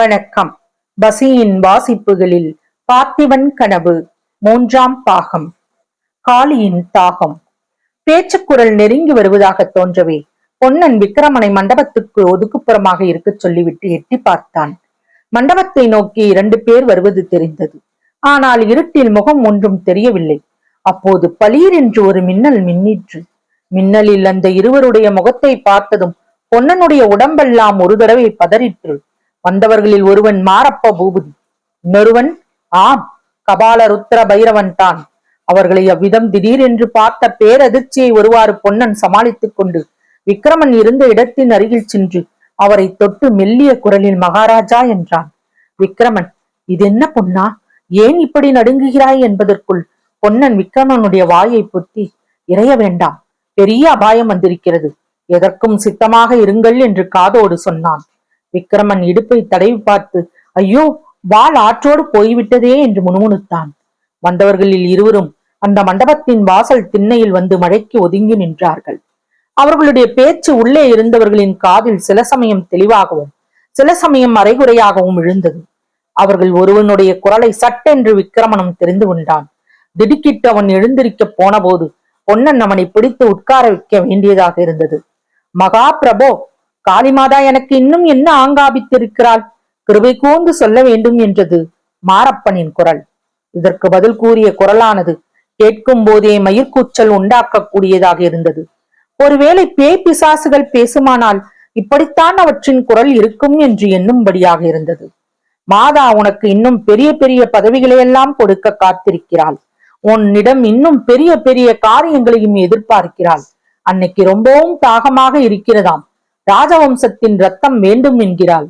வணக்கம். பசியின் வாசிப்புகளில் பார்த்திவன் கனவு மூன்றாம் பாகம். காளியின் தாகம். பேச்சுக்குரல் நெருங்கி வருவதாக தோன்றவே பொன்னன் விக்கிரமனை மண்டபத்துக்கு ஒதுக்குப்புறமாக இருக்க சொல்லிவிட்டு எட்டி பார்த்தான். மண்டபத்தை நோக்கி இரண்டு பேர் வருவது தெரிந்தது. ஆனால் இருட்டில் முகம் ஒன்றும் தெரியவில்லை. அப்போது பலீர் என்று ஒரு மின்னல் மின்னிற்று. மின்னலில் அந்த இருவருடைய முகத்தை பார்த்ததும் பொன்னனுடைய உடம்பெல்லாம் ஒரு தடவை பதறிற்று. வந்தவர்களில் ஒருவன் மாரப்ப பூபதி இன்னொருவன் ஆம் கபால ருத்ர பைரவன் தான். அவர்களை அவ்விதம் திடீரென்று பார்த்த பேரதிர்ச்சியை ஒருவாறு பொன்னன் சமாளித்துக் கொண்டு விக்ரமன் இருந்த இடத்தின் அருகில் சென்று அவரை தொட்டு மெல்லிய குரலில் மகாராஜா என்றான். விக்ரமன் இது என்ன பொன்னா? ஏன் இப்படி நடுங்குகிறாய் என்பதற்குள் பொன்னன் விக்ரமனுடைய வாயை பொத்தி இறைய வேண்டாம் பெரிய அபாயம் வந்திருக்கிறது. எதற்கும் சித்தமாக இருங்கள் என்று காதோடு சொன்னான். விக்ரமன் இடுப்பை தடவி பார்த்து ஐயோ வால் ஆற்றோடு போய்விட்டதே என்று முணுமுணுத்தான். வந்தவர்களில் இருவரும் அந்த மண்டபத்தின் வாசல் திண்ணையில் வந்து மழைக்கு ஒதுங்கி நின்றார்கள். அவர்களுடைய பேச்சு உள்ளே இருந்தவர்களின் காதில் சில சமயம் தெளிவாகவும் சில சமயம் அரைகுறையாகவும் விழுந்தது. அவர்கள் ஒருவனுடைய குரலை சட்டென்று விக்கிரமனும் தெரிந்து கொண்டான். திடுக்கிட்டு அவன் எழுந்திருக்க போனபோது பொன்னன் அவனை பிடித்து உட்கார வைக்க வேண்டியதாக இருந்தது. மகா பிரபோ காளிமாதா எனக்கு இன்னும் என்ன ஆங்காபித்திருக்கிறாள்? கிருபை கூர்ந்து சொல்ல வேண்டும் என்றது மாரப்பனின் குரல். இதற்கு பதில் கூறிய குரலானது கேட்கும் போதே மயிர்கூச்சல் உண்டாக்கக்கூடியதாக இருந்தது. ஒருவேளை பேய் பிசாசுகள் பேசுமானால் இப்படித்தான் அவற்றின் குரல் இருக்கும் என்று எண்ணும்படியாக இருந்தது. மாதா உனக்கு இன்னும் பெரிய பெரிய பதவிகளையெல்லாம் கொடுக்க காத்திருக்கிறாள். உன்னிடம் இன்னும் பெரிய பெரிய காரியங்களையும் எதிர்பார்க்கிறாள். அன்னைக்கு ரொம்பவும் தாகமாக இருக்கிறதாம். ராஜவம்சத்தின் ரத்தம் வேண்டும் என்கிறாள்.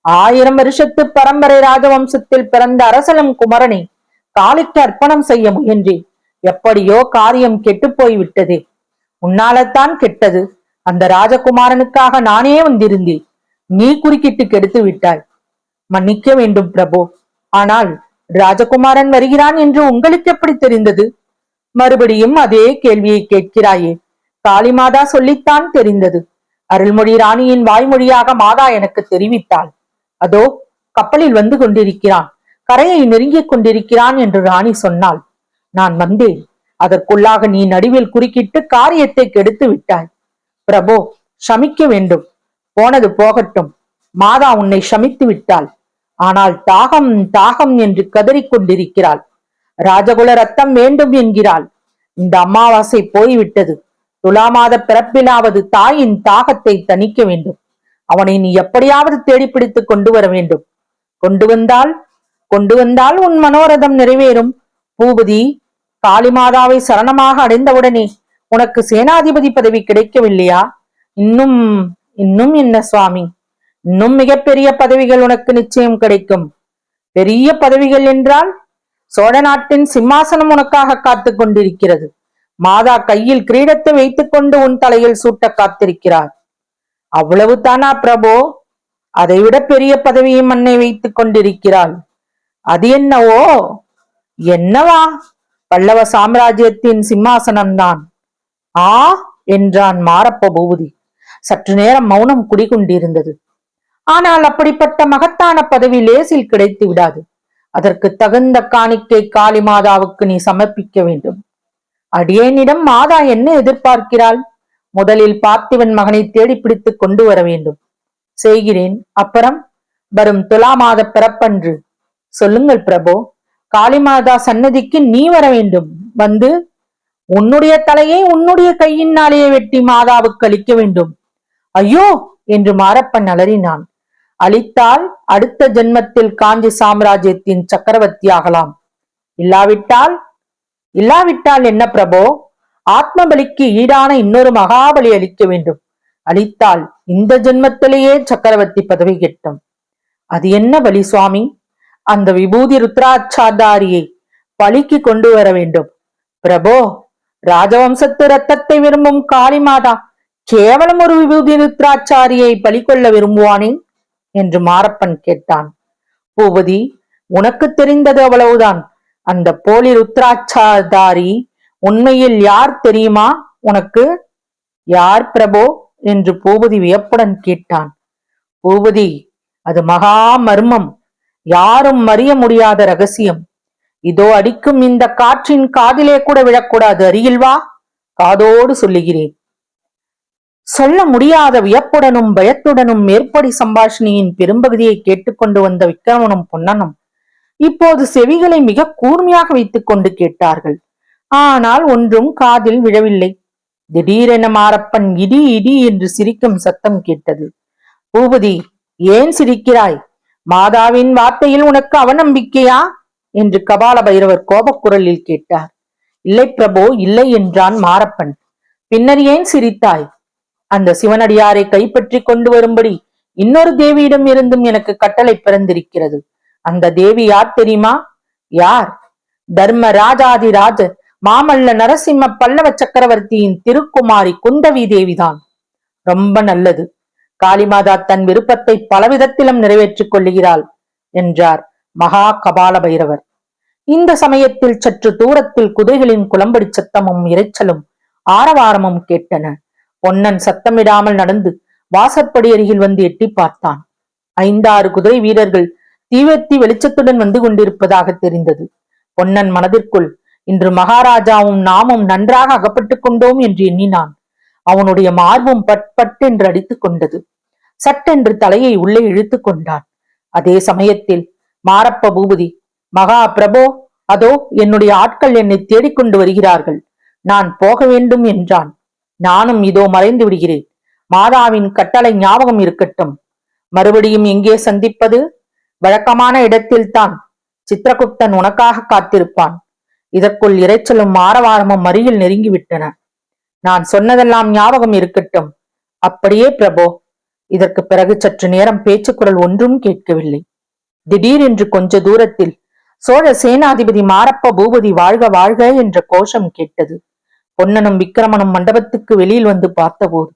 ஆயிரம் வருஷத்து பரம்பரை ராஜவம்சத்தில் பிறந்த அரசலம் குமரனை காளிக்கு அர்ப்பணம் செய்ய முயன்றேன். எப்படியோ காரியம் கெட்டு போய்விட்டதே. உன்னாலத்தான் கெட்டது. அந்த ராஜகுமாரனுக்காக நானே வந்திருந்தேன். நீ குறுக்கிட்டு கெடுத்து விட்டாய். மன்னிக்க வேண்டும் பிரபு. ஆனால் ராஜகுமாரன் வருகிறான் என்று உங்களுக்கு எப்படி தெரிந்தது? மறுபடியும் அதே கேள்வியை கேட்கிறாயே. காளிமாதா சொல்லித்தான் தெரிந்தது. அருள்மொழி ராணியின் வாய்மொழியாக மாதா எனக்கு தெரிவித்தாள். அதோ கப்பலில் வந்து கொண்டிருக்கிறான். கரையை நெருங்கிக் கொண்டிருக்கிறான் என்று ராணி சொன்னாள். நான் வந்தேன். அதற்குள்ளாக நீ நடுவில் குறுக்கிட்டு காரியத்தை கெடுத்து விட்டாய். பிரபோ சமிக்க வேண்டும். போனது போகட்டும். மாதா உன்னை சமித்து விட்டாள். ஆனால் தாகம் தாகம் என்று கதறிக் கொண்டிருக்கிறாள். ராஜகுல ரத்தம் வேண்டும் என்கிறாள். இந்த அமாவாசை போய்விட்டது. துலாமாத பிறப்பிலாவது தாயின் தாகத்தை தணிக்க வேண்டும். அவனை நீ எப்படியாவது தேடி பிடித்து கொண்டு வர வேண்டும். கொண்டு வந்தால் கொண்டு வந்தால் உன் மனோரதம் நிறைவேறும். பூபதி காளிமாதாவை சரணமாக அடைந்தவுடனே உனக்கு சேனாதிபதி பதவி கிடைக்கவில்லையா? இன்னும் இன்னும் என்ன சுவாமி? இன்னும் மிகப்பெரிய பதவிகள் உனக்கு நிச்சயம் கிடைக்கும். பெரிய பதவிகள் என்றால் சோழ நாட்டின் சிம்மாசனம் உனக்காக காத்துக் கொண்டிருக்கிறது. மாதா கையில் கிரீடத்தை வைத்துக் கொண்டு உன் தலையில் சூட்ட காத்திருக்கிறார். அவ்வளவு தானா பிரபோ? அதைவிட பெரிய பதவியும் அன்னை வைத்துக் கொண்டிருக்கிறாள். அது என்னவோ? என்னவா? பல்லவ சாம்ராஜ்யத்தின் சிம்மாசனம்தான். ஆ? என்றான் மாரப்ப பூபதி. சற்று நேரம் மௌனம் குடிகொண்டிருந்தது. ஆனால் அப்படிப்பட்ட மகத்தான பதவி லேசில் கிடைத்து விடாது. அதற்கு தகுந்த காணிக்கை காளிமாதாவுக்கு நீ சமர்ப்பிக்க வேண்டும். அடியேனிடம் மாதா என்ன எதிர்பார்க்கிறாள்? முதலில் பார்த்திவன் மகனை தேடி பிடித்து கொண்டு வர வேண்டும். செய்கிறேன். அப்புறம்? வரும் துலா மாத பிறப்பன்று. சொல்லுங்கள் பிரபு காளிமாதா சன்னதிக்கு நீ வர வேண்டும். வந்து உன்னுடைய தலையை உன்னுடைய கையினாலேயே வெட்டி மாதாவுக்கு அளிக்க வேண்டும். ஐயோ! என்று மாரப்பன் அலறினான். அளித்தால் அடுத்த ஜென்மத்தில் காஞ்சி சாம்ராஜ்யத்தின் சக்கரவர்த்தி ஆகலாம். இல்லாவிட்டால் இல்லாவிட்டால் என்ன பிரபோ? ஆத்ம பலிக்கு ஈடான இன்னொரு மகாபலி அளிக்க வேண்டும். அளித்தால் இந்த ஜென்மத்திலேயே சக்கரவர்த்தி பதவி கிட்டும். அது என்ன பலி சுவாமி? அந்த விபூதி ருத்ராச்சாதாரியை பலிக்கு கொண்டு வர வேண்டும். பிரபோ ராஜவம்சத்து ரத்தத்தை விரும்பும் காளிமாதா கேவலம் ஒரு விபூதி ருத்ராச்சாரியை பலி கொள்ள விரும்புவானே? என்று மாரப்பன் கேட்டான். பூபதி உனக்கு தெரிந்தது அவ்வளவுதான். அந்த போலி ருத்ராட்சாதாரி உண்மையில் யார் தெரியுமா? உனக்கு யார் பிரபோ? என்று பூபதி வியப்புடன் கேட்டான். பூபதி அது மகா மர்மம். யாரும் அறிய முடியாத ரகசியம். இதோ அடிக்கும் இந்த காற்றின் காதிலே கூட விழக்கூடாது அருகில் வா காதோடு சொல்லுகிறேன். சொல்ல முடியாத வியப்புடனும் பயத்துடனும் மேற்படி சம்பாஷணியின் பெரும்பகுதியை கேட்டுக்கொண்டு வந்த விக்கிரமனும் பொன்னனும் இப்போது செவிகளை மிக கூர்மையாக வைத்துக் கொண்டு கேட்டார்கள். ஆனால் ஒன்றும் காதில் விழவில்லை. திடீரென மாரப்பன் இடி இடி என்று சிரிக்கும் சத்தம் கேட்டது. பூபதி ஏன் சிரிக்கிறாய்? மாதாவின் வார்த்தையில் உனக்கு அவநம்பிக்கையா? என்று கபால பைரவர் கோபக்குரலில் கேட்டார். இல்லை பிரபோ இல்லை என்றான் மாரப்பன். பின்னர் ஏன் சிரித்தாய்? அந்த சிவனடியாரை கைப்பற்றி கொண்டு வரும்படி இன்னொரு தேவியிடம் இருந்தும் எனக்கு கட்டளை பிறந்திருக்கிறது. அந்த தேவி யார் தெரியுமா? யார்? தர்ம ராஜாதிராஜ மாமல்ல நரசிம்ம பல்லவ சக்கரவர்த்தியின் திருக்குமாரி குந்தவி தேவிதான். ரொம்ப நல்லது. காளிமாதா தன் விருப்பத்தை பலவிதத்திலும் நிறைவேற்றிக் கொள்ளுகிறாள் என்றார் மகா கபால பைரவர். இந்த சமயத்தில் சற்று தூரத்தில் குதிரைகளின் குளம்படி சத்தமும் இரைச்சலும் ஆரவாரமும் கேட்டன. பொன்னன் சத்தமிடாமல் நடந்து வாசற்படி அருகில் வந்து எட்டி பார்த்தான். ஐந்தாறு குதிரை வீரர்கள் தீவர்த்தி வெளிச்சத்துடன் வந்து கொண்டிருப்பதாக தெரிந்தது. பொன்னன் மனதிற்குள் இன்று மகாராஜாவும் நாமும் நன்றாக அகப்பட்டுக் கொண்டோம் என்று எண்ணினான். அவனுடைய மார்பும் பட் பட் என்று அடித்துக் கொண்டது. சட்டென்று தலையை உள்ளே இழுத்து கொண்டான். அதே சமயத்தில் மாரப்ப பூபதி மகா பிரபோ அதோ என்னுடைய ஆட்கள் என்னை தேடிக்கொண்டு வருகிறார்கள். நான் போக வேண்டும் என்றான். நானும் இதோ மறைந்து விடுகிறேன். மாதாவின் கட்டளை ஞாபகம் இருக்கட்டும். மறுபடியும் எங்கே சந்திப்பது? வழக்கமான இடத்தில்தான் சித்திரகுப்தன் உனக்காக காத்திருப்பான். இதற்குள் இரைச்சலும் ஆரவாரமும் மறியில் நெருங்கிவிட்டன. நான் சொன்னதெல்லாம் ஞாபகம் இருக்கட்டும். அப்படியே பிரபோ இதற்கு பிறகு சற்று நேரம் பேச்சுக்குரல் ஒன்றும் கேட்கவில்லை. திடீரென்று கொஞ்ச தூரத்தில் சோழ சேனாதிபதி மாரப்ப பூபதி வாழ்க வாழ்க என்ற கோஷம் கேட்டது. பொன்னனும் விக்கிரமனும் மண்டபத்துக்கு வெளியில் வந்து பார்த்தபோது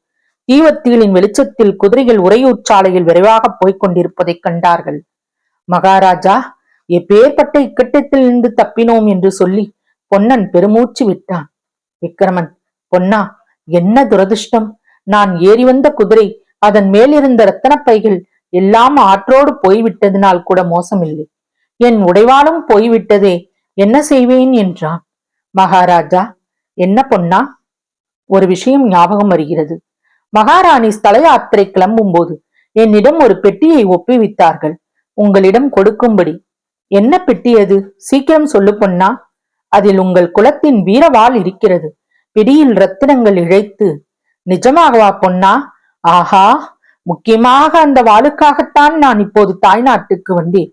தீவத்தீலின் வெளிச்சத்தில் குதிரைகள் உறையூர் சாலையில் விரைவாக போய்க் கொண்டிருப்பதைக் கண்டார்கள். மகாராஜா எப்பேற்பட்ட இக்கட்டத்தில் இருந்து தப்பினோம் என்று சொல்லி பொன்னன் பெருமூச்சு விட்டான். விக்கிரமன் பொன்னா என்ன துரதிருஷ்டம்? நான் ஏறி வந்த குதிரை அதன் மேலிருந்த ரத்தன பைகள் எல்லாம் ஆற்றோடு போய்விட்டதினால் கூட மோசமில்லை. என் உடைவாளும் போய்விட்டதே என்ன செய்வேன்? என்றான். மகாராஜா என்ன பொன்னா? ஒரு விஷயம் ஞாபகம் வருகிறது. மகாராணி ஸ்தல யாத்திரை கிளம்பும் போது என்னிடம் ஒரு பெட்டியை ஒப்புவித்தார்கள். உங்களிடம் கொடுக்கும்படி. என்ன பெட்டி அது சீக்கிரம் சொல்லு பொன்னா. அதில் உங்கள் குலத்தின் வீரவாள் இருக்கிறது. பிடியில் ரத்தினங்கள் இழைத்து. நிஜமாகவா பொன்னா? ஆஹா! முக்கியமாக அந்த வாளுக்காகத்தான் நான் இப்போது தாய்நாட்டுக்கு வந்தேன்.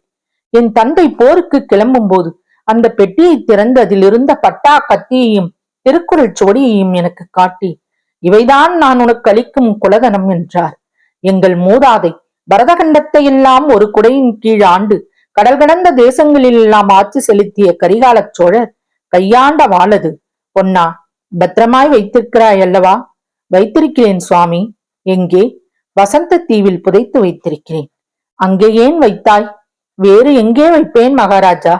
என் தந்தை போருக்கு கிளம்பும் போது அந்த பெட்டியை திறந்து அதில் இருந்த பட்டா கத்தியையும் திருக்குறள் சுவடியையும் எனக்கு காட்டி இவைதான் நான் உனக்கு அளிக்கும் குலதனம் என்றார். எங்கள் மூதாதை பரதகண்டத்தை எல்லாம் ஒரு குடையின் கீழ் ஆண்டு கடல் கடந்த தேசங்களில் எல்லாம் ஆட்சி செலுத்திய கரிகாலச் சோழர் கையாண்ட வாழது பொன்னா பத்திரமாய் வைத்திருக்கிறாய் அல்லவா? வைத்திருக்கிறேன் சுவாமி. எங்கே? வசந்த தீவில் புதைத்து வைத்திருக்கிறேன். அங்கே ஏன் வைத்தாய்? வேறு எங்கே வைப்பேன் மகாராஜா?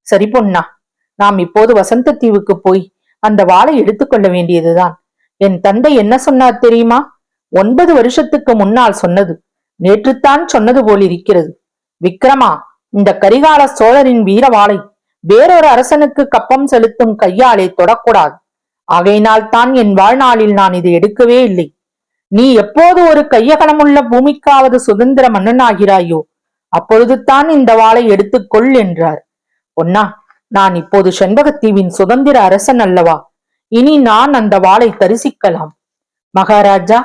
சரி பொன்னா நாம் இப்போது வசந்த தீவுக்கு போய் அந்த வாளை எடுத்துக்கொள்ள வேண்டியதுதான். என் தந்தை என்ன சொன்னார் தெரியுமா? ஒன்பது வருஷத்துக்கு முன்னால் சொன்னது. நேற்றுத்தான் சொன்னது போல் இருக்கிறது விக்ரமா இந்த கரிகால சோழரின் வீரவாளை வேறொரு அரசனுக்கு கப்பம் செலுத்தும் கையாலே தொடக்கூடாது. ஆகையினால் தான் என் வாழ்நாளில் நான் இதை எடுக்கவே இல்லை. நீ எப்போது ஒரு கையகணமுள்ள பூமிக்காவது சுதந்திர மன்னனாகிறாயோ அப்பொழுது தான் இந்த வாளை எடுத்துக்கொள் என்றார். பொன்னா நான் இப்போது செண்பகத்தீவின் சுதந்திர அரசன் அல்லவா? இனி நான் அந்த வாளை தரிசிக்கலாம். மகாராஜா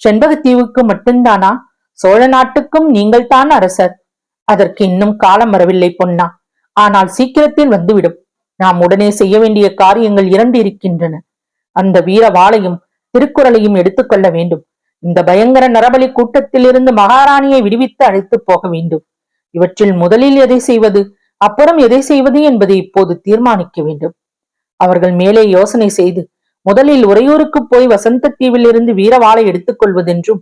செண்பகத்தீவுக்கு மட்டும்தானா? சோழ நாட்டுக்கும் நீங்கள்தான் அரசர். அதற்கு இன்னும் காலம் வரவில்லை பொன்னா. ஆனால் சீக்கிரத்தில் வந்துவிடும். நாம் உடனே செய்ய வேண்டிய காரியங்கள் இரண்டு இருக்கின்றன. அந்த வீர வாளையும் திருக்குறளையும் எடுத்துக்கொள்ள வேண்டும். இந்த பயங்கர நரபலி கூட்டத்திலிருந்து மகாராணியை விடுவித்து அழைத்து போக வேண்டும். இவற்றில் முதலில் எதை செய்வது அப்புறம் எதை செய்வது என்பதை இப்போது தீர்மானிக்க வேண்டும். அவர்கள் மேலே யோசனை செய்து முதலில் உறையூருக்கு போய் வசந்த தீவில் இருந்து வீரவாளை எடுத்துக்கொள்வதென்றும்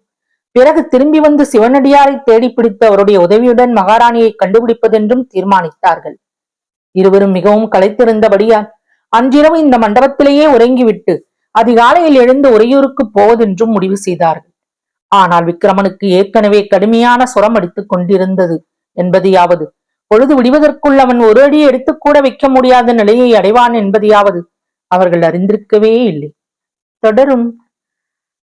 பிறகு திரும்பி வந்து சிவனடியாரை தேடி பிடித்து அவருடைய உதவியுடன் மகாராணியை கண்டுபிடிப்பதென்றும் தீர்மானித்தார்கள். இருவரும் மிகவும் களைத்திருந்தபடியால் அன்றிரவு இந்த மண்டபத்திலேயே உறங்கிவிட்டு அதிகாலையில் எழுந்து உறையூருக்கு போவதென்றும் முடிவு செய்தார்கள். ஆனால் விக்ரமனுக்கு ஏற்கனவே கடுமையான சுரம் அடித்துக் கொண்டிருந்தது என்பதையாவது பொழுது விடிவதற்குள் அவன் ஒரு அடி எடுத்துக்கூட வைக்க முடியாத நிலையை அடைவான் என்பதையாவது அவர்கள் அறிந்திருக்கவே இல்லை. தொடரும்